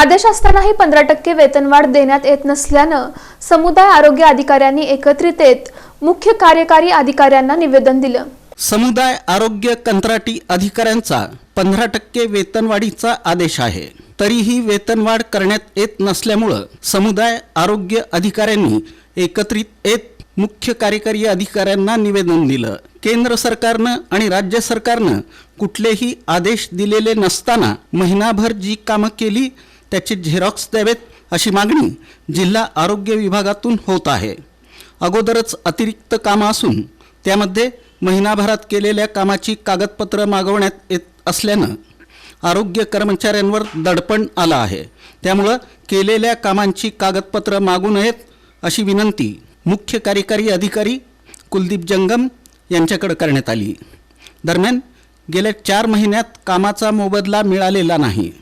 आदेश असतानाही पंधरा टक्के वेतनवाढ देण्यात येत नसल्यानं समुदाय आरोग्य अधिकाऱ्यांनी एकत्रित येत मुख्य कार्यकारी अधिकाऱ्यांना निवेदन दिलं. समुदाय आरोग्य कंत्राटी अधिकाऱ्यांचा पंधरा टक्के वेतनवाढीचा आदेश आहे. तरीही वेतनवाढ करण्यात येत नसल्यामुळं समुदाय आरोग्य अधिकाऱ्यांनी एकत्रित येत मुख्य कार्यकारी अधिकाऱ्यांना निवेदन दिलं. केंद्र सरकारनं आणि राज्य सरकारनं कुठलेही आदेश दिलेले नसताना महिनाभर जी कामं केली त्याची झेरॉक्स द्यावेत अशी मागणी जिल्हा आरोग्य विभागातून होत आहे. अगोदरच अतिरिक्त कामं असून त्यामध्ये महिनाभरात केलेल्या कामाची कागदपत्रं मागवण्यात येत असल्यानं आरोग्य कर्मचाऱ्यांवर दडपण आलं आहे. त्यामुळं केलेल्या कामांची कागदपत्रं मागू नयेत अशी विनंती मुख्य कार्यकारी अधिकारी कुलदीप जंगम यांच्याकडे करण्यात आली. दरम्यान गेल्या चार महिन्यात कामाचा मोबदला मिळालेला नाही.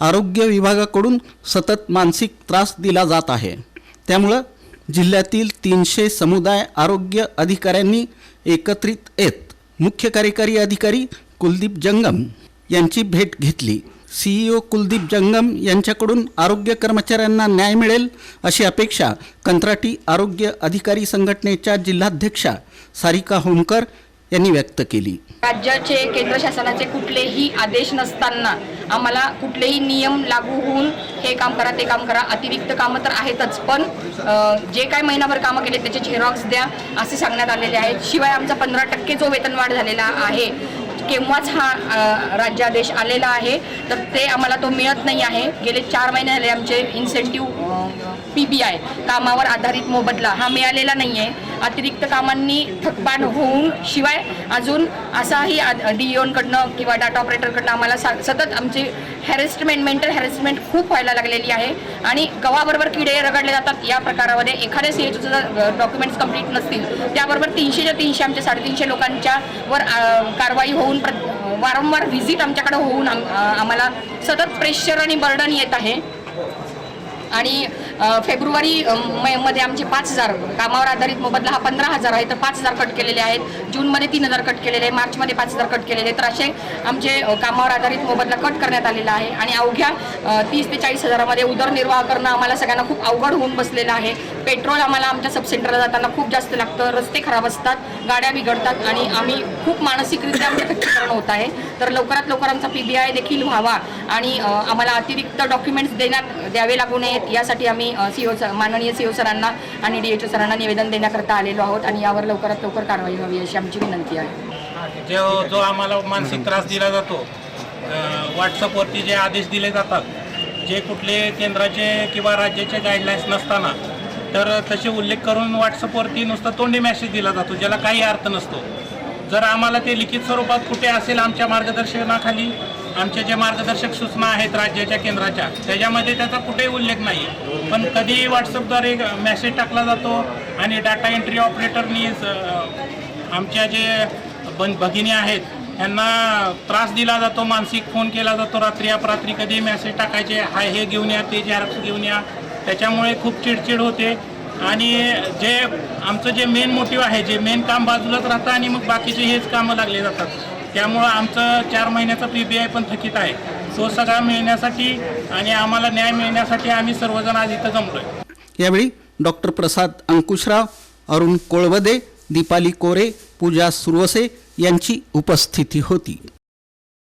आरोग्य विभागाकडून सतत मानसिक त्रास दिला जात आहे. त्यामुळं जिल्ह्यातील तीनशे समुदाय आरोग्य अधिकाऱ्यांनी एकत्रित येत मुख्य कार्यकारी अधिकारी कुलदीप जंगम यांची भेट घेतली. सीईओ कुलदीप जंगम यांच्याकडून आरोग्य कर्मचाऱ्यांना न्याय मिळेल अशी अपेक्षा कंत्राटी आरोग्य अधिकारी संघटनेच्या जिल्हाध्यक्षा सारिका होमकर यांनी व्यक्त केली. राज्याचे केंद्र शासनाचे कुठलेही आदेश नसताना आम्हाला कुठलेही नियम लागू होऊन हे काम करा ते काम करा अतिरिक्त कामं तर आहेतच पण जे काय महिनाभर कामं केले त्याचे झेरॉक्स द्या असे सांगण्यात आलेले आहेत. शिवाय आमचा पंधरा टक्के जो वेतनवाढ झालेला आहे केव्हाच हा राज्यादेश आलेला आहे तर ते आम्हाला तो मिळत नाही आहे. गेले चार महिने झाले आमचे इन्सेंटिव्ह पी बी आय कामावर आधारित मोबदला हा मिळालेला नाही आहे अतिरिक्त कामांनी थकबाण होऊन शिवाय अजून असाही डी ओनकडनं किंवा डाटा ऑपरेटरकडनं आम्हाला सा सतत आमची हॅरेसमेंट मेंटल हॅरेसमेंट खूप व्हायला लागलेली आहे. आणि गव्हाबरोबर किडे रगडले जातात या प्रकारामध्ये. एखाद्या सी एच जर डॉक्युमेंट्स कंप्लीट नसतील त्याबरोबर तीनशेच्या तीनशे आमच्या साडेतीनशे लोकांच्या वर कारवाई होऊन प्र वारंवार व्हिजिट आमच्याकडे होऊन आम आम्हाला सतत प्रेशर आणि बर्डन येत आहे. आणि फेब्रुवारी मध्ये आमचे पाच हजार कामावर आधारित मोबदला हा पंधरा हजार आहे तर पाच हजार कट केलेले आहेत. जूनमध्ये तीन हजार कट केलेले आहे मार्चमध्ये पाच हजार कट केलेले तर असे आमचे कामावर आधारित मोबदला कट करण्यात आलेला आहे. आणि अवघ्या तीस ते चाळीस हजारामध्ये उदरनिर्वाह करणं आम्हाला सगळ्यांना खूप अवघड होऊन बसलेलं आहे. पेट्रोल आम्हाला आमच्या सबसेंटरला जाताना खूप जास्त लागतं. रस्ते खराब असतात गाड्या बिघडतात आणि आम्ही खूप मानसिकरित्या म्हणजे आमचे खच्चीकरण होत आहे. तर लवकरात लवकर आमचा पी बी आय देखील व्हावा आणि आम्हाला अतिरिक्त डॉक्युमेंट्स देण्यात द्यावे लागू नयेत. यासाठी आम्ही सीओ माननीय सीओ सरांना आणि डी एच ओ सरांना निवेदन देण्याकरता आलेलो आहोत आणि यावर लवकरात लवकर कारवाई व्हावी अशी आमची विनंती आहे. जो जो आम्हाला मानसिक त्रास दिला जातो व्हॉट्सअपवरती जे आदेश दिले जातात जे कुठले केंद्राचे किंवा राज्याचे गाईडलाईन्स नसताना तर तसे उल्लेख करून व्हॉट्सअपवरती नुसतं तोंडी मॅसेज दिला जातो ज्याला काही अर्थ नसतो. जर आम्हाला ते लिखित स्वरूपात कुठे असेल आमच्या मार्गदर्शनाखाली आमच्या जे मार्गदर्शक सूचना आहेत राज्याच्या केंद्राच्या त्याच्यामध्ये त्याचा कुठेही उल्लेख नाही. पण कधीही व्हॉट्सअपद्वारे मेसेज टाकला जातो आणि डाटा एंट्री ऑपरेटरनी आमच्या जे बन भगिनी आहेत यांना त्रास दिला जातो मानसिक फोन केला जातो रात्री अपरात्री कधी मेसेज टाकायचे हा हे घेऊन या ते झेरॉक्स घेऊन या त्याच्यामुळे खूप चिडचिड होते. आणि जे आमचं जे मेन मोटिव्ह आहे जे मेन काम बाजूलाच राहतं आणि मग बाकीचे हेच कामं लागले जातात. त्यामुळं आमचं चार महिन्याचा पी बी आय पण थकीत आहे. तो सगळा मिळण्यासाठी आणि आम्हाला न्याय मिळण्यासाठी आम्ही सर्वजण आज इथं जमलोय. यावेळी डॉक्टर प्रसाद अंकुशराव अरुण कोळवदे दीपाली कोरे पूजा सुरवसे यांची उपस्थिती होती.